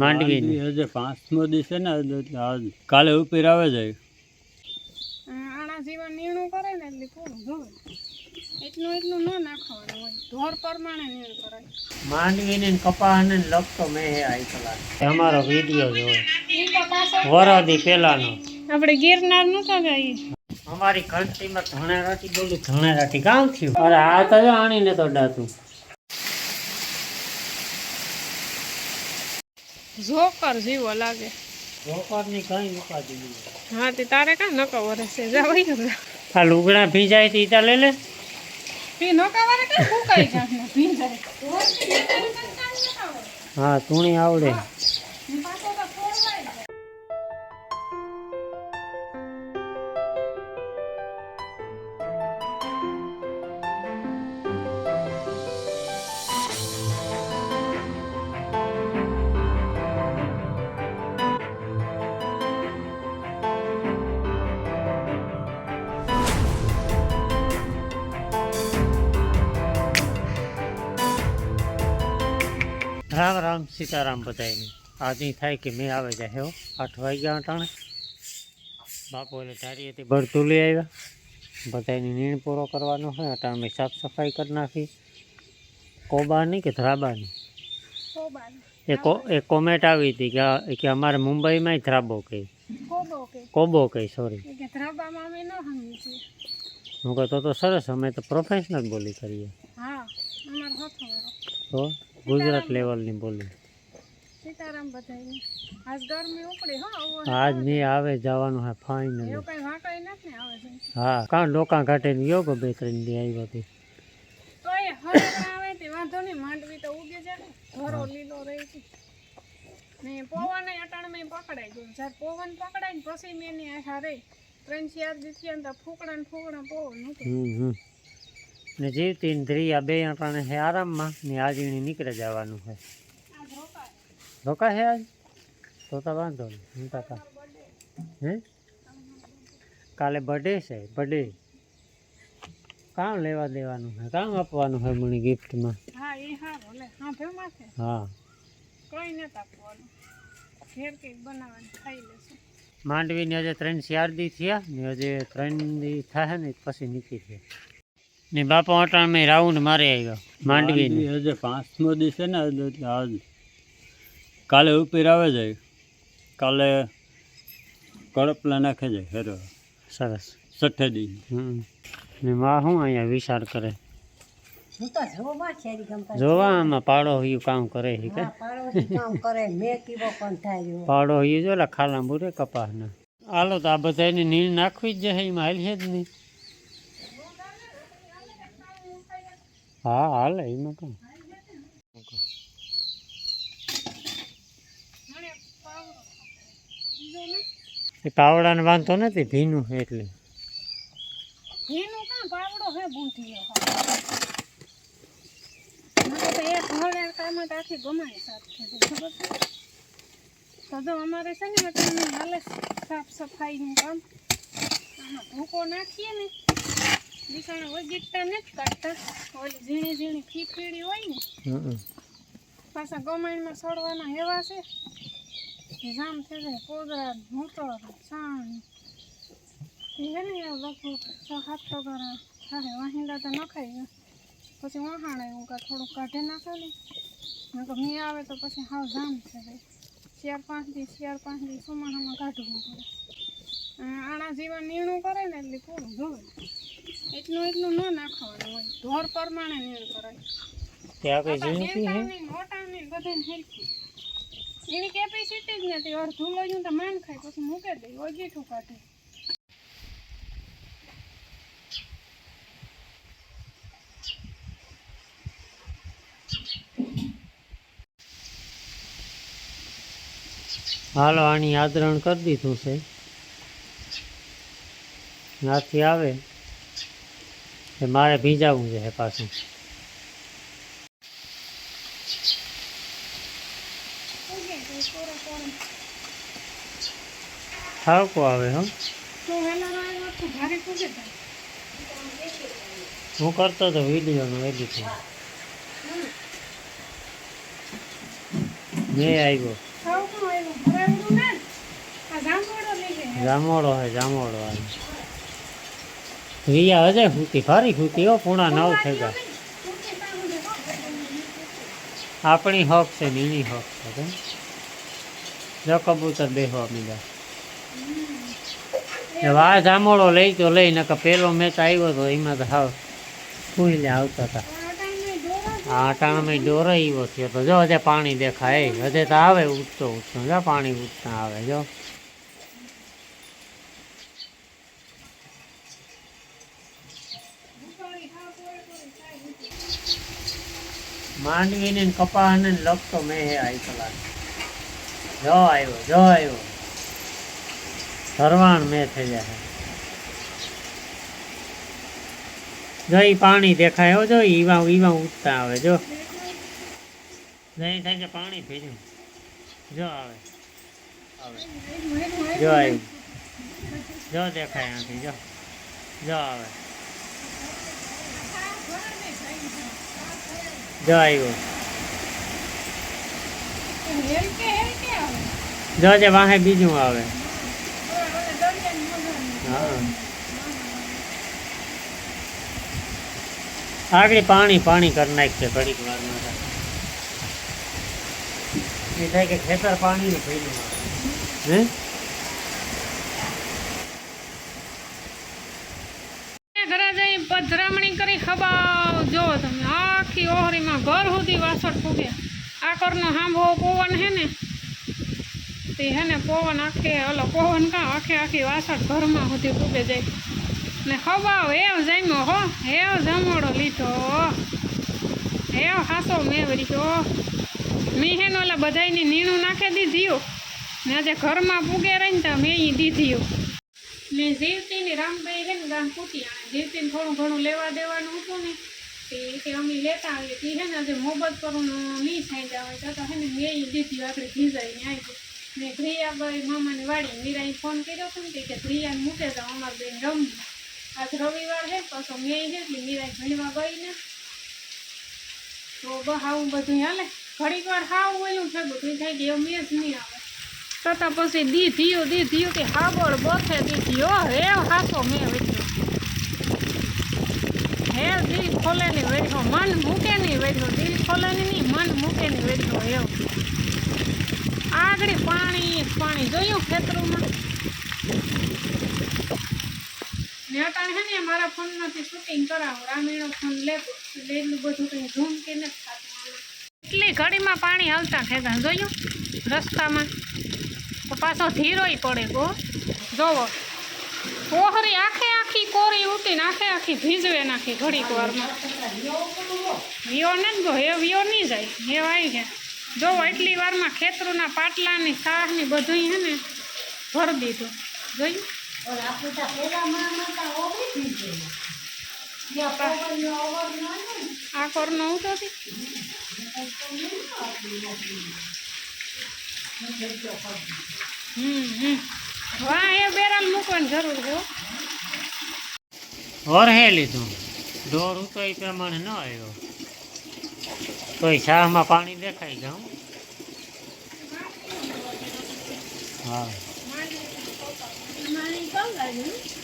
માંડવી આજે પાંચમો દિવસ છે ને કાલે ઉપર આવે જાય આણા જેવા નીણું કરે ને એટલે પૂરું જોવે એટલું એટલું ન નાખવાનું હોય. ઢોર પ્રમાણે નીણ કરાય માંડવી ને કપાસ ને લગતો મેં હે આઈ કલાક અમારો વીડિયો ઈ વરદી પેલાનો. આપણે ગિરનાર નતા ગઈ અમારી ધણારાટી બોલું ધણારાટી કામ થયું. અરે આ તો આણીને તો ડાતું. ઝોકર જેવો લાગે. ની કઈ ઉપાધિ નહીં હા તે તારે કા નકો વરસે જા ને આ લુગડા ભીજાય તી તા લે લે. પી નકા વારે કે? ફૂકાઈ જા ભીજાય. હા તુણી આવડે. રામ રામ સીતારામ બધાને આજની થાય કે મેં આવે જાય હો? આઠ વાગ્યા અટાણે. બાપુ એટલે ધારીએથી બળતું લઈ આવ્યા. બધાની નીણ પૂરો કરવાનો હોય અટાણે મેં સાફ સફાઈ કરી નાખી. કોબાની કે ધ્રાબાની? કોબાન. એ કો એ કોમેન્ટ આવી હતી કે આ- કે અમારે મુંબઈમાંય ધ્રાબો કહે. કોબો કે કોબો કહે સોરી એ કે ધ્રાબામાં અમે ન સમજી છીએ. હું કહું તો તો સરસ અમે તો પ્રોફેશનલ બોલી કરીએ. હા અમાર હથો વાળો. તો? ગુજરાત લેવલની બોલી. સીતારામ બધાયને. આજ ગરમી ઉપડી હો આજ મેં આવે જવાનું હે એવું કઈ વાંકાઈ નથી ને આવે છે. હા કાં ડોકા ઘાટે યોગ બે ત્રણ દી આવી હતી તો એ હરેક આવે તે વાંધો નહીં માંડવી તો ઉગે છે ને. ધરો લીલો રહે છે. ને પવન અટાણ મેં પકડાઈ ગયું. જ્યારે પવન પકડાય ને પછી મેં એની આખા રહી ત્રણ ચાર દિવસથી અંદર ફૂકડા ને ફૂકડા પવન હતું હમ હમ. ને જીવતી ને ધ્રિયા બે અટાણે હે આરામમાં ને આજણી નીકળે જવાનું છે ધોકા રોકા હે આજ? તો તો વાંધો નહીં હું કાકા હે? કાલે બર્થડે છે બર્થડે કામ લેવા દેવાનું છે કામ આપવાનું છે મને ગિફ્ટમાં હા એ હા ભલે હા ભે માથે હા. કઈ નથી આપવાનું. ઘેર કંઈક બનાવવાનું ખાઈ લેશું. માંડવીને હજે ત્રણ ચાર દી થયા ને હજે ત્રણ દી થાય ને પછી નીકળી છે ને બાપા અટાણ મેં રાઉન્ડ મારી આવ્યો માંડવી આજે પાંચમો દિવસ છે ને આજ. કાલે ઉપર આવે જાય કાલે કડપલા નાખે જાય હેરો. સરસ. છઠ્ઠે દી. હમ. ને માં શું અહીંયા વિચાર કરે? જોવા આમાં પાડો હયું કામ કરે છે કે? પાડો હયું જો ખાલા બુરે કપાસના હાલો તો આ બધાની નીણ નાખવી જ જશે એમાં હાલ છે જ નહીં. હા, હાલે, એમાં કામ ને એ પાવડાને વાંધો નથી, ભીનું એટલે. ભીનું કાં? પાવડો હે હળે કામમાં તો આખી ગમાય સાફ થઈ ખબર? તો જો અમારે છે ને અત્યારે હાલે સાફ સફાઈનું કામ. આમાં ભૂકો નાખીએ ને બિસાણે વગીટતા નથી કાઢતા ઓલી ઝીણી ઝીણી ફીફીડી હોય ને પાછા ગમાઈમાં સડવાના હેવા છે. જામ થઈ જાય પોદરા મૂતર છાણ છે ને લગભગ છ સાત પગાર. થાય વાહિંદા તો નખાઈ ગયા. પછી વહાણ આવ્યું કાં થોડુંક કાઢે નાખે ને. નકર મી આવે તો પછી હાવ જામ છે ભાઈ. ચાર પાંચ દી ચાર પાંચ દી સુમાણામાં કાઢવું પડે. આણા જેવા નીણું કરે ને એટલે પૂરું ધોવે એટલું એટલું ન નાખવાનું હોય. ઢોર પ્રમાણે નીણ કરાય ત્યાં કઈ ઝીણકી છે મોટાની બધાને હેરખી. એની કેપેસિટી જ નથી. અડધું લોયું તો માન ખાય પછી મૂકે દે. ઓગીઠું કાઢે. હાલો આની આદરણ કરી દીધું છે. ત્યાંથી આવે એ મારે ભીજાવું છે પાછું. થાકો આવે હો. તો વેલા આવ્યો તો ભારે પૂગે થાય હું કરતો હતો વિડીયોનું એડિટિંગ મેં આવ્યો આવ્યું જામોડો હે જામોડો આવે. રિયા હજે ખૂતી ફરી ખૂતી હો પૂણા નવ થઈ ગયા. આપણી હક છે નીની હક છે જો કબૂતર બેહવા મીડા વા જામોળો લઈ તો લઈ ને પેલો મેચ આવ્યો તો એમાં તો હાવ ફૂલે આવતા હતા. આ અટાણામાં ડોરો એવો થયો તો જો હજે પાણી દેખાય હજે તો આવે ઉઠતો ઉઠતો જો પાણી ઉઠતા આવે જો. માંડવીને ને લખતો મેં હે આઈ કલાક. જો આવ્યો જો આવ્યો ધરવાણ મેં થઈ જાય જો એ પાણી દેખાય, હો, જો ઈવા ઈવા ઉઠતા આવે, જો. નહીં થાય કે પાણી ભેજું જો આવે. આવે જો આવ્યું જો દેખાય અહીંથી જો. જો આવે. જો આવ્યો જો જે વાહે બીજું આવે હા આગળ પાણી પાણી કરી નાખશે ઘડીક વારમાં તો. એ થાય કે ખેતર પાણીનું ભર્યું આવે હે ઘરે જઈ પધરામણી કરી ખબાવ જો તમે આખી ઓહરીમાં ઘર સુધી વાસણ ફૂગે આ કરનો હાંભો પવન હે ને, તે હે ને પવન આખે, ઓલો પવન કા, આખે આખી વાસણ ઘરમાં સુધી ફૂગે જાય. ને ખબાવ એવ જામ્યો હો, એવ જમોડો લીધો. એવ હાસો મેવરીયો મેં હે ને ઓલા બધાયની નીણું નાખી દીધી ને આજે ઘરમાં પૂગે રહીને તો મેં ઈ દીધી ને જીવતીની રામભાઈ હે ને ગામ કૂટી આણે. જીવતીને થોડું ઘણું લેવા દેવાનું હતું ને તે અમે લેતા આવીએ તે છે ને આજે મોહબ્બત કરવાનું નહીં થઈ જાય તો તો ને મેં દીધી આપણે ભીજાઈને આવી ને પ્રિયાભાઈ મામાની વાળી મીરાએ ફોન કર્યો ને કે પ્રિયાને મૂકે જાઓ, અમારે બેન રમવું આજ રવિવાર હે પાછો મેં હે એટલે મીરાએ ભણવા ગઈ ને તો બસ આવું બધું હાલે. ઘડીક હાવ ઓલું છે બધું થાય કે મેં જ નહીં આવે. તતા પછી દી થયું દી થયું કે હાબળ બોથે, દી થયો હે, હાસો મેં હે દિલ ખોલે ની વેઠો મન મૂકે નહીં વેઠો દિલ ખોલે ની મન મૂકે નહીં વેઠો એવું આગળ પાણી પાણી જોયું ખેતરોમાં? ને અટાણે હે ને મારા ફોનમાંથી શૂટિંગ કરાવો રામીણો ફોન લેતો એટલે બધું કંઈ ઝૂમ કે નથી એટલી ઘડીમાં પાણી હાલતા ખેતા, જોયું? રસ્તામાં. તો પાછો ધીરોય પડે ગો જોવો. કોહરી આખે આખી કોરી ઉતીને આખે આખી ભીજવે નાખી ઘડીક વારમાં. વિયો ને જ ગો હે વિયો નહીં જાય હે આવી ગયા. જોવો એટલી વારમાં ખેતરોના પાટલાની સાહની બધું હે ને ભરી દીધું. જોયું? આ કરનો ઉતો હમ હમ. વાહ એ બેરલ મૂકવાની જરૂર છે. હો. વરહે લીધું. ઢોર તો એ પ્રમાણે ન આવ્યો. તોય શાહમાં પાણી દેખાઈ જાઉં હા.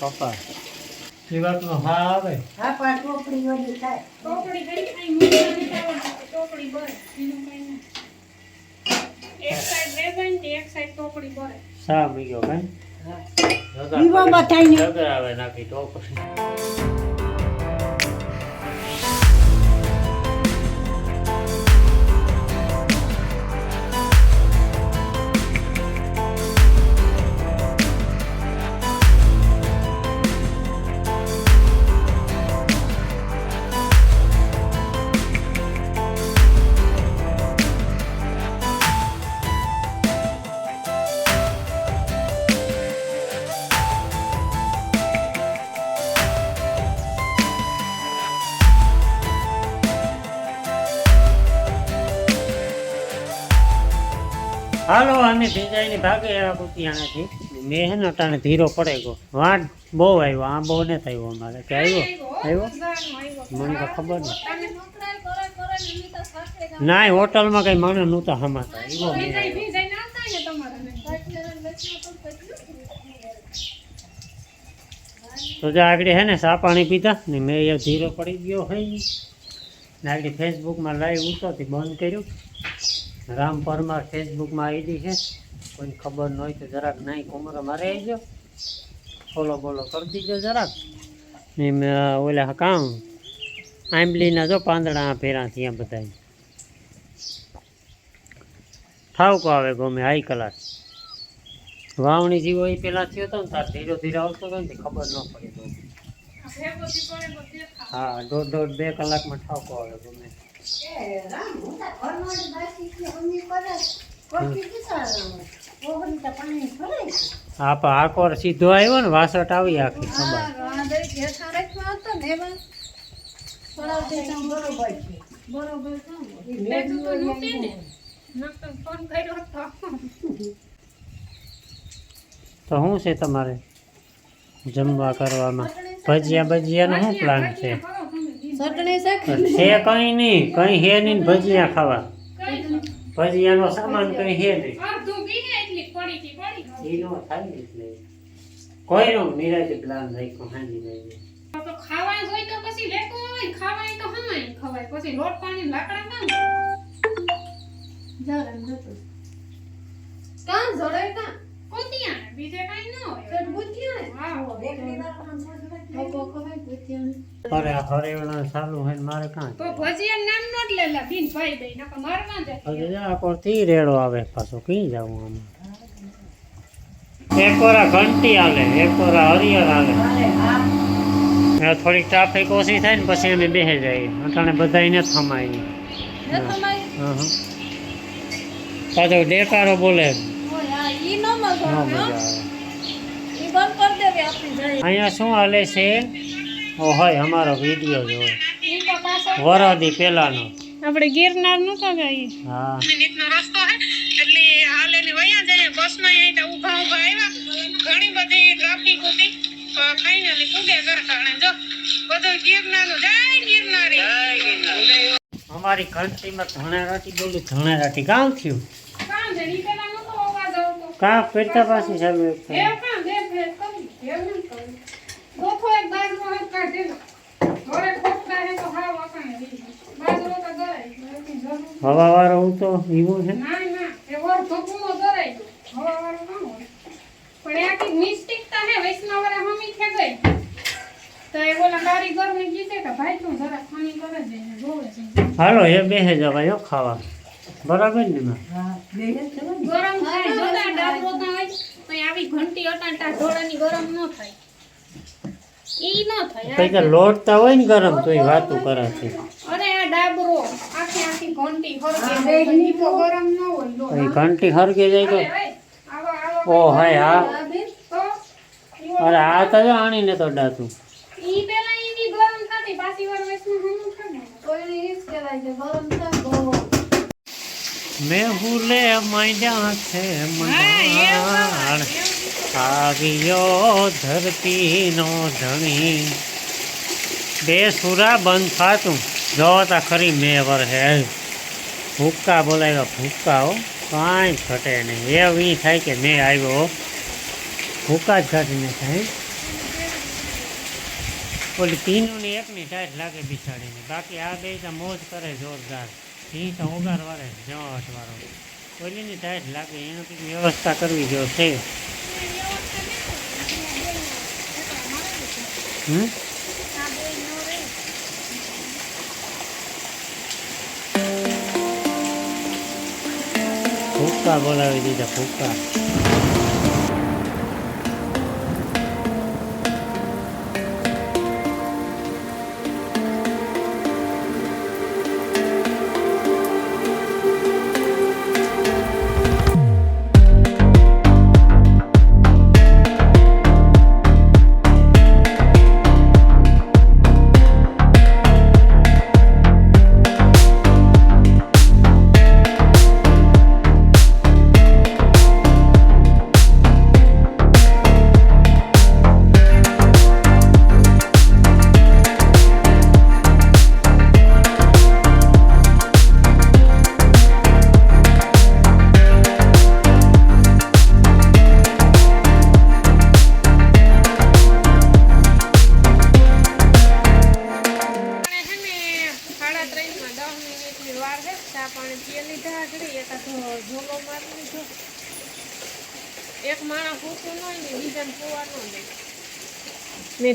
કપાસ. સિવાતનો હા આવે. કંઈ નહીં. એક સાઈડ એક સાઈડ ટોપડી ભરે શા મૂક્યો કઈ વિવો. જગર આવે નાખી ટોપ હાલો અમે ભીંજાઈની ભાગે આવ્યા કુતિયાણાથી મેં હે અટાણે ધીરો પડે ગયો. વાંટ બહુ આવ્યો આ બહુ ને થયો અમારે. કે આવ્યો? આવ્યો? મને તો ખબર નહીં ના હોટલમાં કઈ માણસ નહોતા હમાતા. એવો તો જો આગળ હે ને સા પાણી પીધા ને મેં એ ધીરો પડી ગયો હોય ને આગળ ફેસબુકમાં લાઈવ ઉતરતી, બંધ કર્યું. રામ પરમાર ફેસબુકમાં આઈડી છે. કોઈ ખબર ન હોય તો જરાક નહીં કોમરો મારે આવજો. ફોલો બોલો કરી દીજો જરાક. ને ઓલા કામ આંબલીના જો પાંદડા ફેરા ત્યાં બધા થાવકો આવે ગમે હાઈ કલાસ વાવણી જીવો એ પેલા થયો હતો ને તાર ધીરે ધીરે આવતો હતો ને ખબર ન પડી હા દોઢ દોઢ બે કલાકમાં ઠાવકો આવે ગમે. હા પણ આકોર સીધો આવ્યો ને વાસટ આવી આખી. તો શું છે તમારે? જમવા કરવામાં ભજીયા ભજીયાનો શું પ્લાન છે? ચટણી છે છે કઈ નહીં કઈ હે નહીં ભજીયા ખાવા. ભજીયાનો સામાન કઈ હે નહીં. અડધું પીને એટલી પડી હતી, પડી ગઈ. નો થાય એટલે. કોઈનો પ્લાન રાખ્યો હાંજી નહીં તો ખાવાનું હોય તો પછી લેતો હોય ખાવાનું તો હમાય ખવાય. પછી લોટ પાણી લાકડા માં જરા નતો કાં જડે કાં કોતિયા બીજે કાઈ ન હોય. તો કુતિયા હા લોકો ખવાય કુતિયા અરે હરેવણા ચાલુ હોય મારે કાં તો ભજીયા નામ નો જ લેલા બિન ભાઈ ભાઈ નકર મારવા જાય હજુ આ કોરથી રેડો આવે પાછો કઈ જાવું આમાં? એક ઓરા ઘંટી હાલે એક ઓરા હરિયર હાલે. થોડીક ટ્રાફિક ઓછી થાય ને પછી અમે બેસી જઈએ. અટાણે બધાને થમાય નહીં ને હા હા. પાછો ડેકારો બોલે. નો મજો આવે બંધ કરી દેવી આપણી જાય અહીંયા શું હાલે છે? ઓ હોય અમારો વીડિયો જો ઈ વરદી પેલાનો. આપણે ગિરનારનું તો ગઈ હા. મિનિટનો રસ્તો હે એટલે હાલે ને વયા જાય બસમાં અહીંયા ઊભા ઊભા આવ્યા. ઘણી બધી ટ્રાફિક હતી. ફાઇનલી પૂગે ઘરખાણે જો બધું ગિરનારનું. જાય ગિરનારી. અમારી ઘંટીમાં ધણારાટી બોલું ધણારાટી કામ થયું. કામ નતો ફેરતા પાછી ચાલુ એક એ કાં દે ફેર કરી એવું નહીં કર્યું ગોખો એક બાજરો હાથ કાઢેલો ઘરે ખોટતા હે તો હાવ વાળો હું તો એવું છે. ના ના એ ધોકુનો ગરાય હવા વાળો ના હોય પણ એ આખી મિસ્ટેકતા હે વૈષ્ણવરે હમી થે ગઈ તો એ બોલા કારીગરને કીધે કે ભાઈ તું જરા ખાની કરે છે જોવે છે હાલો એ બેસે જવાય હો ખાવા. બરાબર ને માં ગરમ થાય જોતા ડાબરો ના તો આવી ઘંટી અટાટા ઢોળાની ગરમ ન થાય. ઈ ન થાય કઈ કે લોટતા હોય ને ગરમ તો એ વાતું કરે છે. અરે આ ડાબરો આખી આખી ઘંટી હરકે જાય તો ગરમ ન હોય લો એ ઘંટી હરકે જાય તો ઓ હાય હા. અરે આ તો જો આણીને તો ડાતું. ઈ પેલા ઈની ગરમ થતી પાછી વાર વેસનું હમું થાય તો એને ઈ કહેવાય છે ગરમ થાય ગો મેં ભૂલે માંડ્યા છે મનાળ આવ્યો ધરતીનો ધણી. બે સુરા બંધ થતું. જોતા ખરી મેં વર હે. ભૂક્કા બોલાવ્યા. ભૂક્કાઓ કાંઈ ઘટે નહીં. એવું વી થાય કે મેં આવ્યો. ભૂકા જ ઘટીને થાય. ઓલી તીનોની એકની ટાઈટ લાગે બિસાડીને. બાકી આ બે તો મોજ કરે જોરદાર. સિંહ તો ઉગાર વાળે જવાટ વાળો. ઓલીની ટાઈટ લાગે. એનું કંઈક વ્યવસ્થા કરવી જો છે. હમ? ફૂક્કા બોલાવી દીધા ફૂક્કા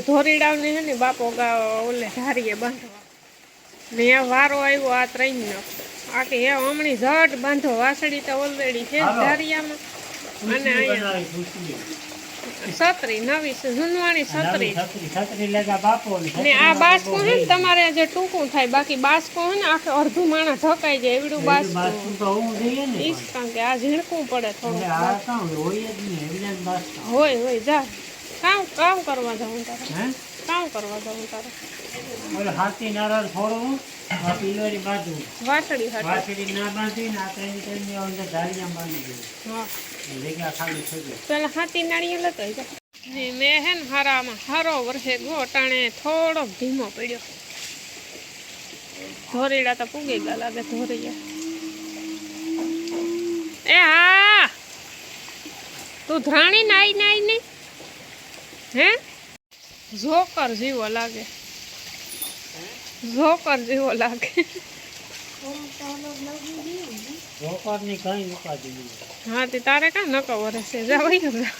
ધોરીડાવને છે ને બાપો ઓલે ધારીએ બાંધવા. ને આ વારો આવ્યો આ ત્રણનો આ કે એ હમણી ઝટ બાંધો. વાસળી તો ઓલરેડી છે ધારિયામાં. અને અહીંયા છત્રી નવી જૂનવાણી છત્રી. ને આ બાસકું છે ને તમારે જે ટૂંકું થાય. બાકી બાસકું છે ને આખે અડધું માણસ ઢકાઈ જાય એવડું બાસકું. ઈજ કારણ કે આ ઝીણકું પડે થોડું હોય હોય જા. કામ કામ કરવા જાઉં તારે. હે? કામ કરવા જાઉં તારે. ઓલે હાથી નારળ ફોડવું આ પિલોરી બાજુ વાસડી હાટે. વાસડી ના બાંધી ને આ ત્રણ ત્રણ અંદર ધારિયા બાંધી દીધું. હા. જગ્યા ખાલી થઈ પેલા હાથી નાળીએ લેતો જા. ને મેં હે ને હારામાં હારો વર્ષે ગોટાણે થોડોક ધીમો પડ્યો. ધોરીડા તો પૂગી ગયા લાગે ધોરીયા એ હા! તું ધ્રાણી નાઈ નાઈ ને હે? ઝોકર જેવો લાગે. ઝોકર જેવો લાગે. રોકડની કઈ ઉપાધિ નહીં. હા તે તારે કાં નકો વરસે જા વઈ જા.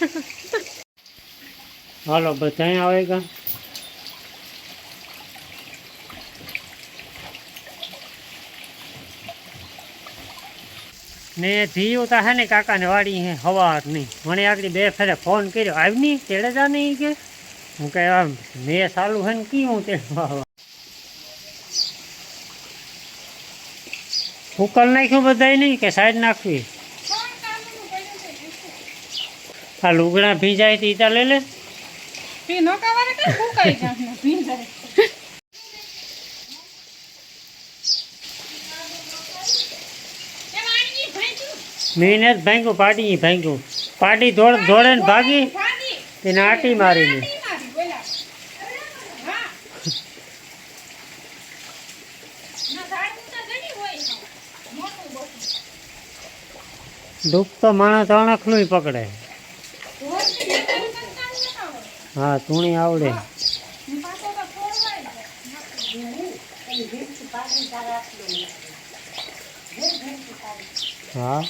હાલો બધા આવે ને જીવ તા હે ને કાકાને વાડી હે, હવાર નહીં મને આગળ બે ફેરે ફોન કર્યો આવી નહીં તેડે જા નહીં કે? હું કે આમ મેં ચાલુ હે ને કી હું તેડવા આવા ઉકલ નાખ્યું બધાય નહીં કે, સાઈડ નાખવી. આ લુગડા ભીંજાય તી તા લઈ લે. પી નો કાવારે કે ફૂકાઈ જાય ભીંજાય. મેં જ ભાંગ્યું પાટી ભાંગ્યું. પાટી દોડ દોડે ને ભાગી, તેને આટી મારીને. દુઃખ તો માણસ અણખનું પકડે. હા તુણી આવડે. હા.